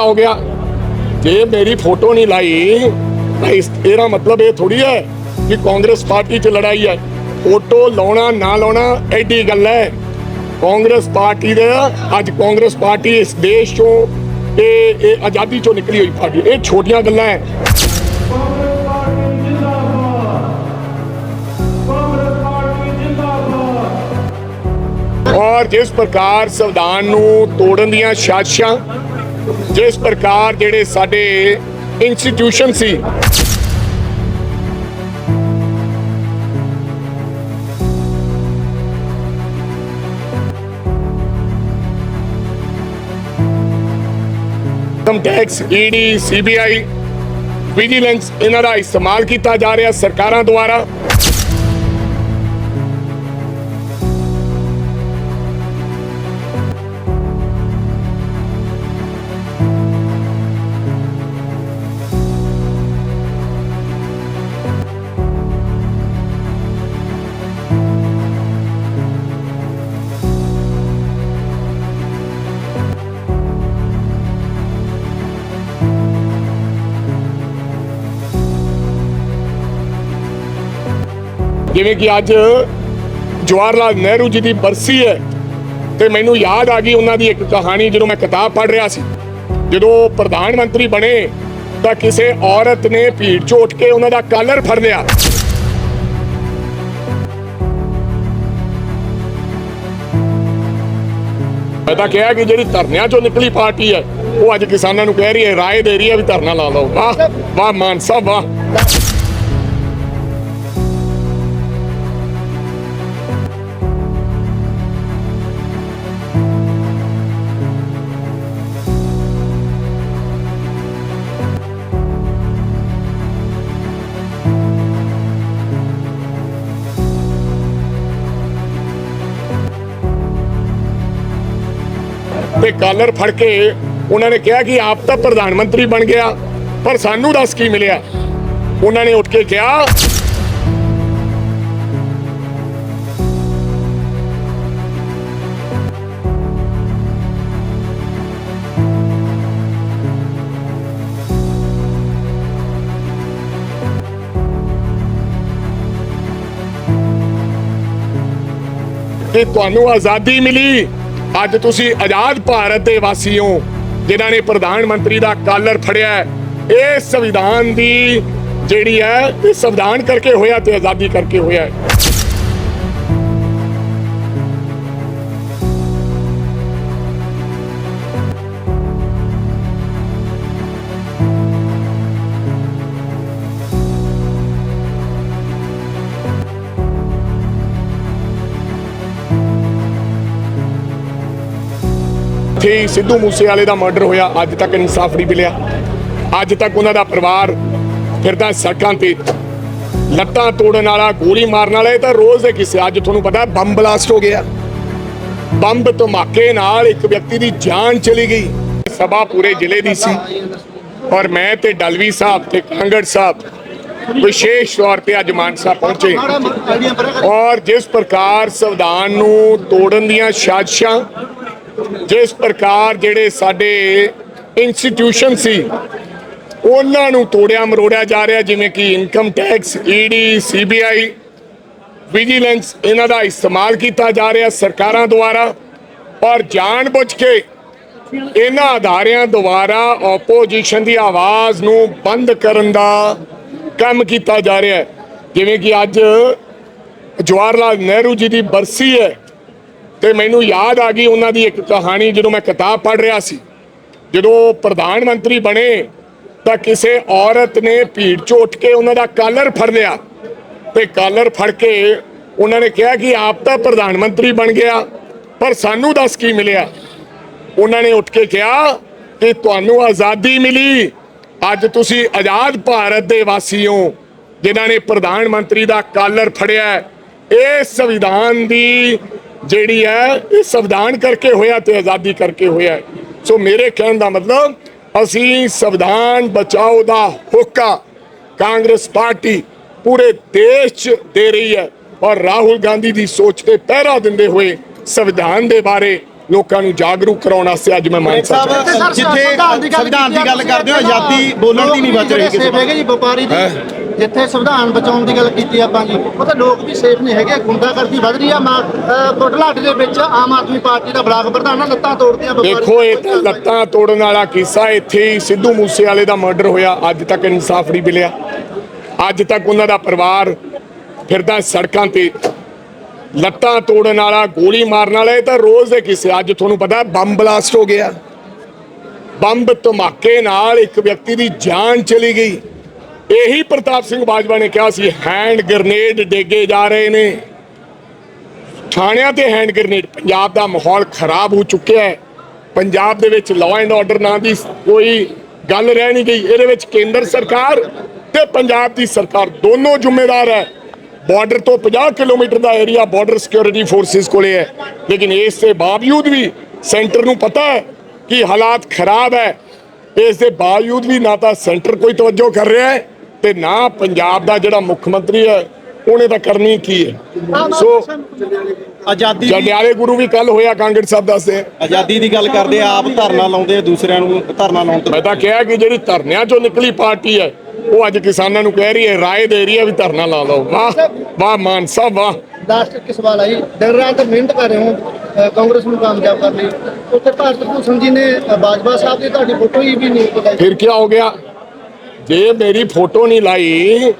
ਹੋ ਗਿਆ। ਜੇ ਮੇਰੀ ਫੋਟੋ ਨਹੀਂ ਲਾਈ, ਤਾਂ ਇਸ ਇਹਦਾ ਮਤਲਬ ਇਹ ਥੋੜੀ ਹੈ ਕਿ ਕਾਂਗਰਸ ਪਾਰਟੀ 'ਚ ਲੜਾਈ ਹੈ। ਫੋਟੋ ਲਾਉਣਾ, ਨਾ ਲਾਉਣਾ, ਐਡੀ ਗੱਲ ਹੈ। ਕਾਂਗਰਸ ਪਾਰਟੀ ਦੇ ਅੱਜ ਕਾਂਗਰਸ ਪਾਰਟੀ ਇਸ ਦੇਸ਼ 'ਚੋਂ ਇਹ ਇਹ ਆਜ਼ਾਦੀ 'ਚੋਂ ਨਿਕਲੀ ਹੋਈ ਪਾਰਟੀ। ਇਹ ਛੋਟੀਆਂ ਗੱਲਾਂ ਹੈ। ਔਰ ਜਿਸ ਪ੍ਰਕਾਰ ਸੰਵਿਧਾਨ ਨੂੰ ਤੋੜਨ ਦੀਆਂ ਸਾਜ਼ਿਸ਼ਾਂ ਜਿਸ ਪ੍ਰਕਾਰ ਜਿਹੜੇ ਸਾਡੇ ਇੰਸਟੀਟਿਊਸ਼ਨ ਸੀ। Income tax ED CBI vigilance ਇਹਨਾਂ ਦਾ ਇਸਤੇਮਾਲ ਕੀਤਾ ਜਾ ਰਿਹਾ ਸਰਕਾਰਾਂ ਦੁਆਰਾ। ਜਿਵੇਂ ਕਿ ਅੱਜ ਜਵਾਹਰ ਲਾਲ ਨਹਿਰੂ ਜੀ ਦੀ ਬਰਸੀ ਹੈ ਤੇ ਮੈਨੂੰ ਯਾਦ ਆ ਗਈ ਉਹਨਾਂ ਦੀ ਇੱਕ ਕਹਾਣੀ ਜਦੋਂ ਮੈਂ ਕਿਤਾਬ ਪੜ੍ਹ ਰਿਹਾ ਸੀ। ਜਦੋਂ ਪ੍ਰਧਾਨ ਮੰਤਰੀ ਬਣੇ ਤਾਂ ਕਿਸੇ ਔਰਤ ਨੇ ਭੀੜ ਝੋਟ ਕੇ ਉਹਨਾਂ ਦਾ ਕਾਲਰ ਫੜ ਲਿਆ। ਮੈਂ ਤਾਂ ਕਿਹਾ ਕਿ ਜਿਹੜੀ ਧਰਨਿਆਂ ਚੋਂ ਨਿਕਲੀ ਪਾਰਟੀ ਹੈ, ਉਹ ਅੱਜ ਕਿਸਾਨਾਂ ਨੂੰ ਕਹਿ ਰਹੀ ਹੈ, ਰਾਏ ਦੇ ਰਹੀ ਹੈ ਵੀ ਧਰਨਾ ਲਾ ਲਓ। ਵਾਹ ਵਾਹ ਮਾਨਸਾ ਵਾਹ। ਤੇ ਕਾਲਰ ਫੜ ਕੇ ਉਹਨਾਂ ਨੇ ਕਿਹਾ ਕਿ ਆਪ ਤਾਂ ਪ੍ਰਧਾਨ ਮੰਤਰੀ ਬਣ ਗਿਆ, ਪਰ ਸਾਨੂੰ ਦੱਸ ਕੀ ਮਿਲਿਆ? ਉਹਨਾਂ ਨੇ ਉੱਠ ਕੇ ਕਿਹਾ ਕਿ ਤੁਹਾਨੂੰ ਆਜ਼ਾਦੀ ਮਿਲੀ? ਅੱਜ ਤੁਸੀਂ ਆਜ਼ਾਦ ਭਾਰਤ ਦੇ ਵਾਸੀ ਹੋ ਜਿਨ੍ਹਾਂ ਨੇ ਪ੍ਰਧਾਨ ਮੰਤਰੀ ਦਾ ਕਾਲਰ ਫੜਿਆ ਹੈ। ਇਹ ਸੰਵਿਧਾਨ ਦੀ ਜਿਹੜੀ ਹੈ, ਇਹ ਸੰਵਿਧਾਨ ਕਰਕੇ ਹੋਇਆ ਤੇ ਆਜ਼ਾਦੀ ਕਰਕੇ ਹੋਇਆ ਹੈ ਤੇ ਸਿੱਧੂ ਮੂਸੇਵਾਲੇ ਦਾ ਮਰਡਰ ਹੋਇਆ, ਅੱਜ ਤੱਕ ਇਨਸਾਫ ਨਹੀਂ ਮਿਲਿਆ। ਅੱਜ ਤੱਕ ਉਹਨਾਂ ਦਾ ਪਰਿਵਾਰ ਫਿਰਦਾ ਸੜਕਾਂ ਤੇ। ਲੱਤਾਂ ਤੋੜਨ ਵਾਲਾ, ਗੋਲੀ ਮਾਰਨ ਵਾਲਾ, ਇਹ ਤਾਂ ਰੋਜ਼ ਦੇ ਕਿਸੇ ਅੱਜ ਤੁਹਾਨੂੰ ਪਤਾ ਬੰਬ ਬਲਾਸਟ ਹੋ ਗਿਆ। ਬੰਬ ਧਮਾਕੇ ਨਾਲ ਇੱਕ ਵਿਅਕਤੀ ਦੀ ਜਾਨ ਚਲੀ ਗਈ। ਸਭਾ ਪੂਰੇ ਜ਼ਿਲ੍ਹੇ ਦੀ ਸੀ। ਔਰ ਮੈਂ ਤੇ ਡਲਵੀ ਸਾਹਿਬ ਤੇ ਕਾਂਗੜ ਸਾਹਿਬ ਵਿਸ਼ੇਸ਼ ਤੌਰ ਤੇ ਅੱਜ ਮਾਨਸਾ ਪਹੁੰਚੇ। ਔਰ ਜਿਸ ਪ੍ਰਕਾਰ ਸੰਵਿਧਾਨ ਨੂੰ ਤੋੜਨ ਦੀਆਂ ਸਾਜ਼ਿਸ਼ਾਂ ਜਿਸ ਪ੍ਰਕਾਰ ਜਿਹੜੇ ਸਾਡੇ ਇੰਸਟੀਟਿਊਸ਼ਨ ਸੀ, ਉਹਨਾਂ ਨੂੰ ਤੋੜਿਆ ਮਰੋੜਿਆ ਜਾ ਰਿਹਾ, ਜਿਵੇਂ ਕਿ income tax ED CBI vigilance ਇਹਨਾਂ ਦਾ ਇਸਤੇਮਾਲ ਕੀਤਾ ਜਾ ਰਿਹਾ ਸਰਕਾਰਾਂ ਦੁਆਰਾ ਔਰ ਜਾਣਬੁੱਝ ਕੇ ਇਹਨਾਂ ਅਦਾਰਿਆਂ ਦੁਆਰਾ ਆਪੋਜੀਸ਼ਨ ਦੀ ਆਵਾਜ਼ ਨੂੰ ਬੰਦ ਕਰਨ ਦਾ ਕੰਮ ਕੀਤਾ ਜਾ ਰਿਹਾ ਹੈ। ਜਿਵੇਂ ਕਿ ਅੱਜ ਜਵਾਹਰ ਲਾਲ ਨਹਿਰੂ ਜੀ ਦੀ ਬਰਸੀ ਹੈ। ਤੇ ਮੈਨੂੰ ਯਾਦ ਆ ਗਈ ਉਹਨਾਂ ਦੀ ਇੱਕ ਕਹਾਣੀ ਜਦੋਂ ਮੈਂ ਕਿਤਾਬ ਪੜ੍ਹ ਰਿਹਾ ਸੀ। ਜਦੋਂ ਪ੍ਰਧਾਨ ਮੰਤਰੀ ਬਣੇ ਤਾਂ ਕਿਸੇ ਔਰਤ ਨੇ ਭੀੜ ਝੋਟ ਕੇ ਉਹਨਾਂ ਦਾ ਕਾਲਰ ਫੜ ਲਿਆ ਤੇ ਕਾਲਰ ਫੜ ਕੇ ਉਹਨਾਂ ਨੇ ਕਿਹਾ ਕਿ ਆਪ ਤਾਂ ਪ੍ਰਧਾਨ ਮੰਤਰੀ ਬਣ ਗਿਆ, ਪਰ ਸਾਨੂੰ ਦੱਸ ਕੀ ਮਿਲਿਆ? ਉਹਨਾਂ ਨੇ ਉੱਠ ਕੇ ਕਿਹਾ ਕਿ ਤੁਹਾਨੂੰ ਆਜ਼ਾਦੀ ਮਿਲੀ। ਅੱਜ ਤੁਸੀਂ ਆਜ਼ਾਦ ਭਾਰਤ ਦੇ ਵਾਸੀ ਹੋ, ਜਿਨ੍ਹਾਂ ਨੇ ਪ੍ਰਧਾਨ ਮੰਤਰੀ ਦਾ ਕਾਲਰ ਫੜਿਆ। ਇਹ ਸੰਵਿਧਾਨ ਦੀ ਜਿਹੜੀ ਹੈ ਇਹ ਸੰਵਿਧਾਨ ਕਰਕੇ ਹੋਇਆ ਤੇ ਆਜ਼ਾਦੀ ਕਰਕੇ ਹੋਇਆ। ਸੋ ਮੇਰੇ ਕਹਿਣ ਦਾ ਮਤਲਬ ਅਸੀਂ ਸੰਵਿਧਾਨ ਬਚਾਓ ਦਾ ਹੋਕਾ ਕਾਂਗਰਸ ਪਾਰਟੀ ਪੂਰੇ ਦੇਸ਼ 'ਚ ਦੇ ਰਹੀ ਹੈ ਔਰ ਰਾਹੁਲ ਗਾਂਧੀ ਦੀ ਸੋਚ ਤੇ ਪਹਿਰਾ ਦਿੰਦੇ ਹੋਏ ਸੰਵਿਧਾਨ ਦੇ ਬਾਰੇ ਲੋਕਾਂ ਨੂੰ ਜਾਗਰੂਕ ਕਰਾਉਣ ਵਾਸਤੇ ਅੱਜ ਮੈਂ ਆਇਆ। ਸਾਹਿਬ ਜਿੱਥੇ ਸੰਵਿਧਾਨ ਦੀ ਗੱਲ ਕਰਦੇ ਹੋ ਆਜ਼ਾਦੀ ਬੋਲਣ ਦੀ ਨਹੀਂ ਬਚ ਰਹੀ ਕਿਸੇ ਵਪਾਰੀ ਦੀ ਜਿੱਥੇ ਸੰਵਿਧਾਨ ਬਚਾਉਣ ਦੀ ਗੱਲ ਕੀਤੀ ਆਪਾਂ ਜੀ ਉਹ ਤਾਂ ਲੋਕ ਵੀ ਸੇਫ ਨਹੀਂ ਹੈਗੇ ਗੁੰਡਾਗਰਦੀ ਵੱਧ ਰਹੀ ਆ ਮਾ ਬੁਢਲਾਟ ਦੇ ਵਿੱਚ ਆਮ ਆਦਮੀ ਪਾਰਟੀ ਦਾ ਬਲਾਕ ਪ੍ਰਧਾਨ ਲੱਤਾਂ ਤੋੜਦੀਆਂ ਦੇਖੋ ਇਹ ਲੱਤਾਂ ਤੋੜਨ ਵਾਲਾ ਕਿੱਸਾ ਇੱਥੇ ਹੀ ਸਿੱਧੂ ਮੂਸੇਵਾਲੇ ਦਾ ਮਰਡਰ ਹੋਇਆ ਅੱਜ ਤੱਕ ਇਨਸਾਫ ਨਹੀਂ ਮਿਲਿਆ। ਅੱਜ ਤੱਕ ਉਹਨਾਂ ਦਾ ਪਰਿਵਾਰ ਫਿਰਦਾ ਸੜਕਾਂ ਤੇ। ਲੱਤਾਂ ਤੋੜਨ ਵਾਲਾ ਗੋਲੀ ਮਾਰਨ ਵਾਲਾ ਇਹ ਤਾਂ ਰੋਜ਼ ਦੇ ਕਿਸੇ ਅੱਜ ਤੁਹਾਨੂੰ ਪਤਾ ਬੰਬ ਬਲਾਸਟ ਹੋ ਗਿਆ। ਬੰਬ ਧਮਾਕੇ ਨਾਲ ਇੱਕ ਵਿਅਕਤੀ ਦੀ ਜਾਨ ਚਲੀ ਗਈ। ਇਹੀ ਪ੍ਰਤਾਪ ਸਿੰਘ ਬਾਜਵਾ ਨੇ ਕਿਹਾ ਸੀ ਹੈਂਡ ਗ੍ਰਨੇਡ ਡੇਗੇ ਜਾ ਰਹੇ ਨੇ। ਥਾਣਿਆਂ ਤੇ ਹੈਂਡ ਗ੍ਰਨੇਡ ਪੰਜਾਬ ਦਾ ਮਾਹੌਲ ਖਰਾਬ ਹੋ ਚੁੱਕਿਆ ਹੈ। ਪੰਜਾਬ ਦੇ ਵਿੱਚ ਲਾਅ ਐਂਡ ਆਰਡਰ ਨਾਂ ਦੀ ਕੋਈ ਗੱਲ ਰਹਿ ਨਹੀਂ ਗਈ। ਇਹਦੇ ਵਿੱਚ ਕੇਂਦਰ ਸਰਕਾਰ ਤੇ ਪੰਜਾਬ ਦੀ ਸਰਕਾਰ ਦੋਨੋਂ ਜ਼ਿੰਮੇਵਾਰ ਹੈ। ਬਾਰਡਰ ਤੋਂ 50 ਕਿਲੋਮੀਟਰ ਦਾ ਏਰੀਆ ਬਾਰਡਰ ਸਿਕਿਉਰਿਟੀ ਫੋਰਸਿਸ ਕੋਲੇ ਹੈ। ਲੇਕਿਨ ਇਸ ਦੇ ਬਾਵਜੂਦ ਵੀ ਸੈਂਟਰ ਨੂੰ ਪਤਾ ਹੈ ਕਿ ਹਾਲਾਤ ਖਰਾਬ ਹੈ। ਇਸ ਦੇ ਬਾਵਜੂਦ ਵੀ ਨਾ ਤਾਂ ਸੈਂਟਰ ਕੋਈ ਤਵੱਜੋ ਕਰ ਰਿਹਾ ਹੈ ਤੇ ਨਾ ਪੰਜਾਬ ਦਾ ਜਿਹੜਾ ਮੁੱਖ ਮੰਤਰੀ ਹੈ ਉਹਨੇ ਤਾਂ ਕਰਨੀ ਕੀ ਹੈ? ਸੋ ਆਜ਼ਾਦੀ ਜੰਡਿਆਲੇ ਗੁਰੂ ਵੀ ਕੱਲ ਹੋਇਆ ਕਾਂਗੜ ਸਾਹਿਬ ਦੱਸਦੇ। ਆਜ਼ਾਦੀ ਦੀ ਗੱਲ ਕਰਦੇ ਆ, ਆਪ ਧਰਨਾ ਲਾਉਂਦੇ ਆ, ਦੂਸਰਿਆਂ ਨੂੰ ਧਰਨਾ ਲਾਉਣ ਤੋਂ ਮੈਂ ਤਾਂ ਕਿਹਾ ਕਿ ਜਿਹੜੀ ਧਰਨਿਆਂ ਚੋਂ ਨਿਕਲੀ ਪਾਰਟੀ ਹੈ ਉਹ ਅੱਜ ਕਿਸਾਨਾਂ ਨੂੰ ਕਹਿ ਰਹੀ ਹੈ ਰਾਏ ਦੇ ਰਹੀ ਹੈ ਵੀ ਧਰਨਾ ਲਾ ਲਓ। ਵਾਹ ਵਾਹ ਮਾਨ ਸਾਹਿਬ ਵਾਹ। ਲਾਸਟ ਇੱਕ ਸਵਾਲ ਆਈ। ਦਿਨ ਰਾਤ ਮਿਹਨਤ ਕਰ ਰਹੇ ਹੋ ਕਾਂਗਰਸ ਨੂੰ ਕਾਮਯਾਬ ਕਰਨ ਲਈ। ਉੱਥੇ ਭਾਰਤ ਭੂਸ਼ਣ ਜੀ ਨੇ ਬਾਜਵਾ ਸਾਹਿਬ ਦੀ ਤੁਹਾਡੀ ਫੋਟੋ ਹੀ ਵੀ ਨਹੀਂ ਲਗਾਈ ਫਿਰ ਕੀ ਹੋ ਗਿਆ? ਜੇ ਮੇਰੀ ਫੋਟੋ ਨਹੀਂ ਲਾਈ,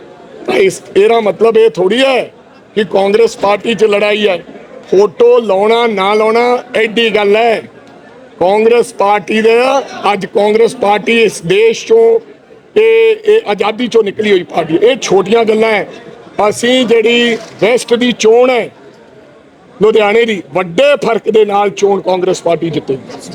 ਤਾਂ ਇਸ, ਇਹਦਾ ਮਤਲਬ ਇਹ ਥੋੜੀ ਹੈ ਕਿ ਕਾਂਗਰਸ ਪਾਰਟੀ 'ਚ ਲੜਾਈ ਹੈ। ਫੋਟੋ ਲਾਉਣਾ, ਨਾ ਲਾਉਣਾ, ਐਡੀ ਗੱਲ ਹੈ। ਕਾਂਗਰਸ ਪਾਰਟੀ ਦੇ, ਅੱਜ ਕਾਂਗਰਸ ਪਾਰਟੀ ਇਸ ਦੇਸ਼ 'ਚੋਂ, ਇਹ ਇਹ ਆਜ਼ਾਦੀ 'ਚੋਂ ਨਿਕਲੀ ਹੋਈ ਪਾਰਟੀ, ਇਹ ਛੋਟੀਆਂ ਗੱਲਾਂ ਹੈ। ਅਸੀਂ ਜਿਹੜੀ ਵੈਸਟ ਦੀ ਚੋਣ ਹੈ, ਲੁਧਿਆਣੇ ਦੀ, ਵੱਡੇ ਫ਼ਰਕ ਦੇ ਨਾਲ ਚੋਣ ਕਾਂਗਰਸ ਪਾਰਟੀ ਜਿੱਤੇਗੀ